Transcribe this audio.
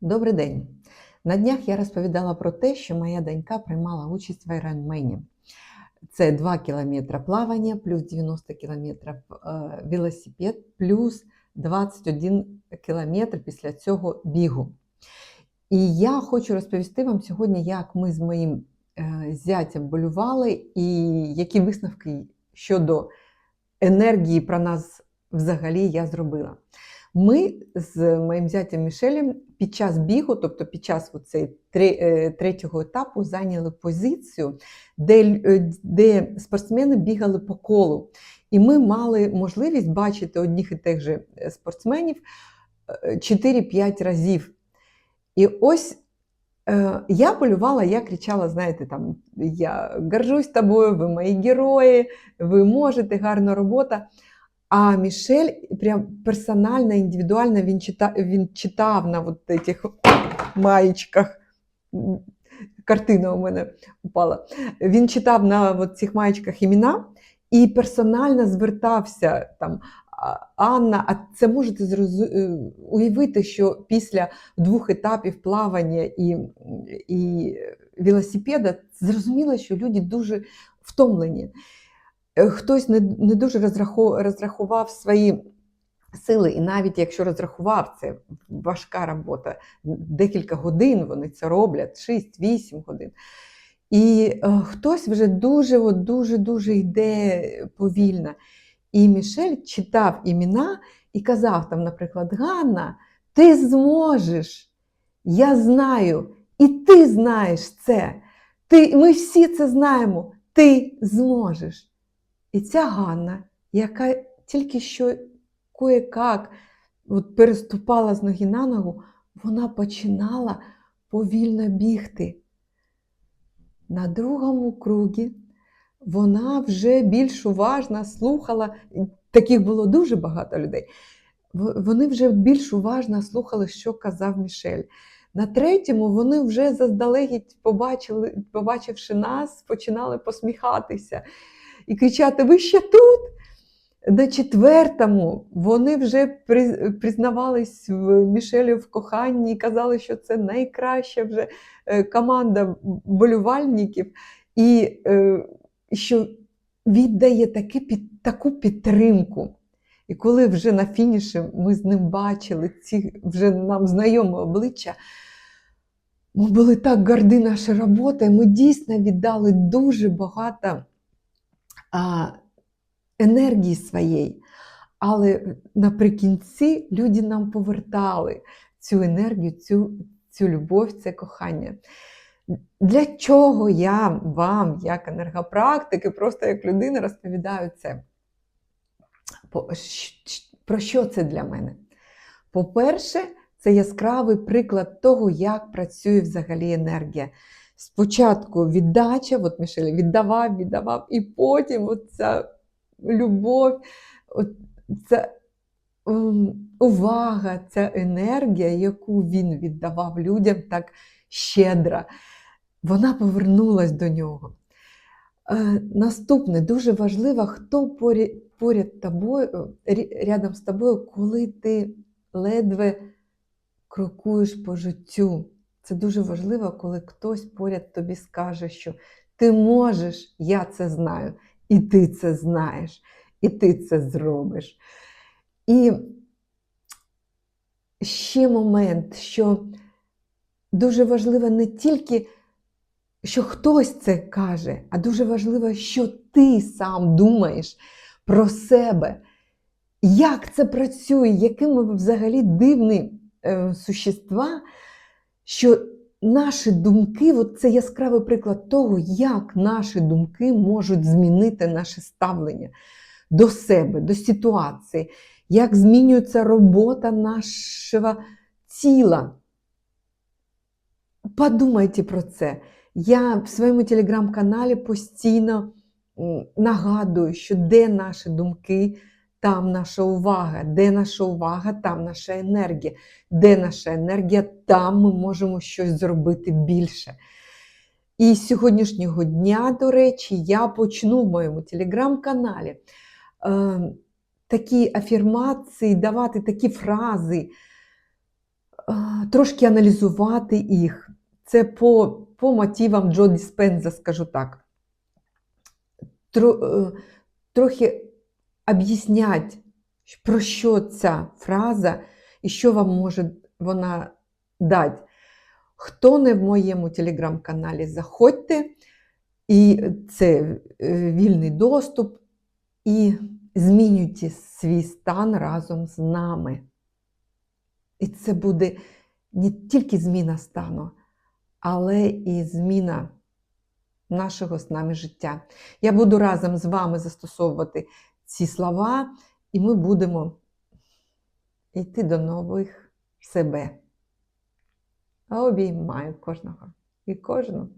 Добрий день. На днях я розповідала про те, що моя донька приймала участь в Ironman. Це 2 кілометри плавання, плюс 90 кілометрів е, велосипед, плюс 21 кілометр після цього бігу. І я хочу розповісти вам сьогодні, як ми з моїм е, зятям болювали і які висновки щодо енергії про нас взагалі я зробила. Ми з моїм зятям Мішелем під час бігу, тобто під час оцей, е, третього етапу, зайняли позицію, де, е, де спортсмени бігали по колу. І ми мали можливість бачити одних і тих же е, спортсменів 4-5 разів. І ось я полювала, я кричала: знаєте, там я горжусь тобою, ви мої герої, ви можете, гарна робота. А Мішель прям персонально, індивідуально він читав, він читав на вот этих маєчках. Картина у мене упала. Він читав на от цих маєчках імена і персонально звертався там. Анна, а це можете зрозу... уявити, що після двох етапів плавання і і велосипеда зрозуміло, що люди дуже втомлені. Е, хтось не не дуже розрахував свої сили, і навіть якщо розрахував, це важка робота, декілька годин вони це роблять, 6-8 годин. І е, хтось вже дуже дуже дуже йде повільно. І Мішель читав імена і казав, там, наприклад, Ганна, ти зможеш, я знаю, і ти знаєш це. Ти, Ми всі це знаємо, ти зможеш. І ця Ганна, яка тільки що кое-как переступала з ноги на ногу, вона починала повільно бігти. На другому кругі вона вже більш уважно слухала, таких було дуже багато людей. Вони вже більш уважно слухали, що казав Мішель. На третьому вони вже заздалегідь, побачили, побачивши нас, починали посміхатися і кричати: Ви ще тут? На четвертому вони вже признавались в Мішелі в коханні і казали, що це найкраща вже е, команда болювальників, і е, що віддає таку підтримку. І коли вже на фініші ми з ним бачили ці вже нам знайоме обличчя, ми були так горді нашою роботою, ми дійсно віддали дуже багато а, енергії своєї. Але наприкінці люди нам повертали цю енергію, цю, цю любов, це кохання. Для чого я вам, як енергопрактики, просто як людина розповідаю це? Про що це для мене? По-перше, це яскравий приклад того, як працює взагалі енергія. Спочатку віддача, от Мішель віддавав, віддавав, і потім ця любов, ця увага, ця енергія, яку він віддавав людям так щедро, вона повернулась до нього. Е, наступне дуже важливо, хто поряд, поряд тобою, рядом з тобою, коли ти ледве крокуєш по життю. Це дуже важливо, коли хтось поряд тобі скаже, що ти можеш, я це знаю, і ти це знаєш, і ти це зробиш. І ще момент, що дуже важливо не тільки, що хтось це каже, а дуже важливо, що ти сам думаєш про себе. Як це працює, якими взагалі дивні е, существа, що наші думки, от це яскравий приклад того, як наші думки можуть змінити наше ставлення до себе, до ситуації, як змінюється робота нашого тіла. Подумайте про це. Я в своєму телеграм-каналі постійно нагадую, що де наші думки там наша увага. Де наша увага, там наша енергія. Де наша енергія, там ми можемо щось зробити більше. І з сьогоднішнього дня, до речі, я почну в моєму телеграм-каналі е, такі афірмації, давати такі фрази, трошки аналізувати їх. Це по, по мотивам Джо Диспенза, скажу так. Тро, е, трохи об'яснять, про що ця фраза і що вам може вона дати. Хто не в моєму телеграм-каналі, заходьте, і це е, вільний доступ, і змінюйте свій стан разом з нами. І це буде не тільки зміна стану, але і зміна нашого з нами життя. Я буду разом з вами застосовувати ці слова, і ми будемо йти до нових себе. Обіймаю кожного і кожну.